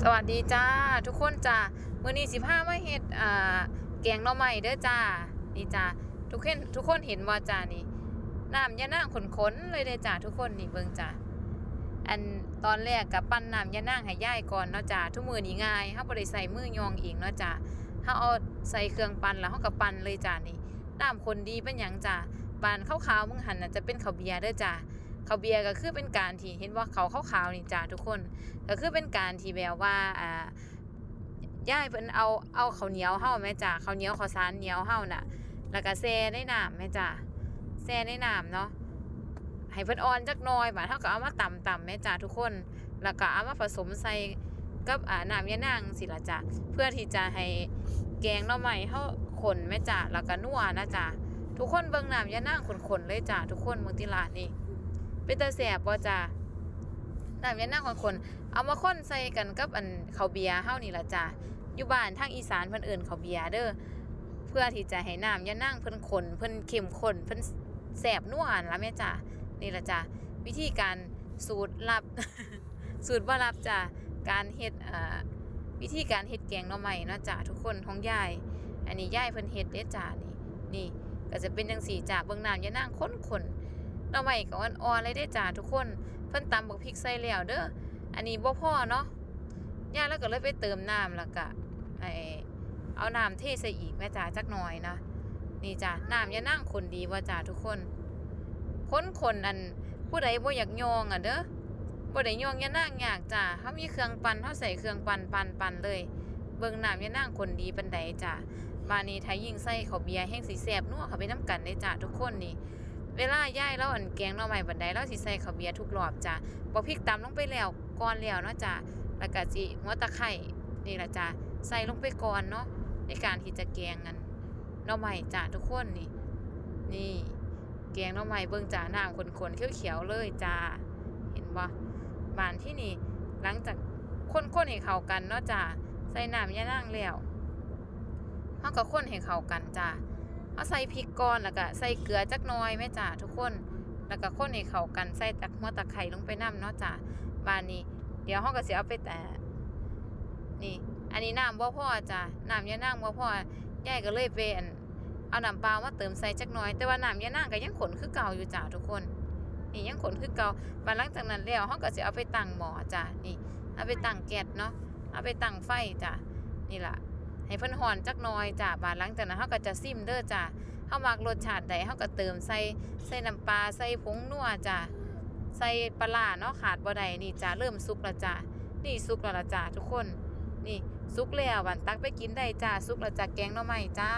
สวัสดีจ้าทุกคนจ้ามื้อนี้สิพามาเฮ็ดอ่าแกงหน่อไม้เด้อจ้านี่จ้าทุกคนทุกคนเห็นบ่าจ้านี่น้ำยะนางขนๆเลยเด้อจ้าทุกคนนี่เบิ่งจ้าอันตอนแรกกับปั้นน้ำยะนางให้ย่ายก่อนเนาะจ้าทุกมื้อนี้ง่ายเฮาบ่ได้ใส่มือยองเองเนาะจ้าเฮาเอาใส่เครื่องปั่นแล้วเฮาก็ปั่นเลยจ้านี่น้ำคนดีเป็นหยังจ้าปั่นขาวๆมึงหันน่ะจะเป็นข้าวเบียร์เด้อจ้า เขาเบียร์ก็คือเป็นการที่เห็นว่าเขาขาวๆนี่จ้าทุกคน ก็คือเป็นการที่แบบว่าอ่าย่ายเพิ่นเอาเอาข้าวเหนียวเฮาแม่จ้ะข้าวเหนียวข้าวสารเหนียวเฮาน่ะ แล้วก็แช่ในน้ำแม่จ้ะแช่ในน้ำเนาะให้เพิ่นอ่อนจักหน่อยบาดเฮาก็เอามาตำตำแม่จ้ะทุกคน แล้วก็เอามาผสมใส่กับอ่าน้ำยะนางสิละจ้ะเพื่อที่จะให้แกงหน่อไม้เฮาข้นแม่จ้ะแล้วก็นัวนะจ้ะทุกคนเบิ่งน้ำยะนางข้นๆเลยจ้ะทุกคนเบิ่งติล่ะนี่ เป็นตาแซ่บบ่จ้ะน้ำยานั่งของคน เอามาค้นใส่กันกับอันเขาเบียร์เฮานี่ละจ้ะอยู่บ้านทางอีสานเพิ่นเอิ้นข้าเบียร์เด้อเพื่อที่จะให้น้ำยานั่งเพิ่นข้นเพิ่นเข้มข้นเพิ่นแซ่บนัวหั่นละแม่จ้ะนี่ละจ้ะวิธีการสูตรลับ สูตรบ่าลับจ้ะการเฮ็ดอ่าวิธีการเฮ็ดแกงหน่อไม้เนาะจ้ะทุกคนของยายอันนี้ยายเพิ่นเฮ็ดเด้จ้ะนี่นี่ก็จะเป็นจังซี่จ้ะเบิ่งน้ำยานั่งข้นๆ หน่อไม้ก็อ่อนๆเลยเด้จ้ะทุกคนเพิ่นตำบักพริกใส่แล้วเด้ออันนี้บ่พอเนาะย่าแล้วก็เลยไปเติมน้ำแล้วก็ไอเอาน้ำเทใส่อีกแม่จ๋าจักหน่อยนะนี่จ้ะน้ำอย่านั่งคนดีว่าจ้าทุกคนคนคนอันผู้ใดบ่อยากยองอะเด้อบ่ได้ยองอย่านั่งอยากจ้าเฮามีเครื่องปั่นเฮาใส่เครื่องปั่นปั่นปั่นเลย เบิ่งน้ำอย่านั่งคนดีปานใดจ้ะบานนี้ถ้ายิ่งใส่ข้าวเบียร์แห้งสิแซ่บนัวเข้าไปนํกันเด้จ้าทุกคนนี่ เวลาย่ายเราอันแกงหน่อไม้บันไดเราสิใส่ข้าวเบียทุกรอบจ้ะบ่พริกตำลงไปแล้วก่อนแล้วเนาะจ้ะแล้วก็สิหัวตะไคร้นี่ละจ้ะใส่ลงไปก่อนเนาะในการที่จะแกงกันหน่อไม้จ้ะทุกคนนี่ นี่ แกงหน่อไม้เบิ่งจ้าน้ำข้นๆเขียวๆเลยจ้าเห็นบ่บานที่นี่หลังจากคนๆให้เข้ากันเนาะจ้ะใส่น้ำยะนางแล้วเฮาก็คนให้เข้ากันจ้ะ เอาใส่พริกก่อนแล้วก็ใส่เกลือจักหน่อยแม่จ้าทุกคน แล้วก็คนให้เข้ากันใส่ตักหัวตะไคร้ลงไปน้ำเนาะจ้าบานนี้ เดี๋ยวเฮาก็สิเอาไปแต่นี่ อันนี้น้ำบ่พอจ้าน้ำยะนางบ่พอยายก็เลยไปอันเอาน้ำเปล่ามาเติมใส่จักหน่อย แต่ว่าน้ำยะนางก็ยังขนคือเก่าอยู่จ้าทุกคน นี่ยังขนคือเก่าบานหลังจากนั้นแล้วเฮาก็สิเอาไปตั้งหม้อจ้านี่ เอาไปตั้งแก๊สเนาะเอาไปตั้งไฟจ้านี่ล่ะ ให้เพิ่นหอนจักหน่อยจ้าบาดหลังจากนั้นเฮาก็จะซิมเด้อจ้าเฮามักรสชาติใดเฮาก็เติมใส่ใส่น้ำปลาใส่ผงนัวจ้าใส่ปลาเนาะขาดบ่ได้นี่จ้าเริ่มสุกแล้วจ้านี่สุกแล้วล่ะจ้าทุกคน นี่สุกแล้ววันตักไปกินได้จ้าสุกแล้วจ้าแกงหน่อไม้จ้า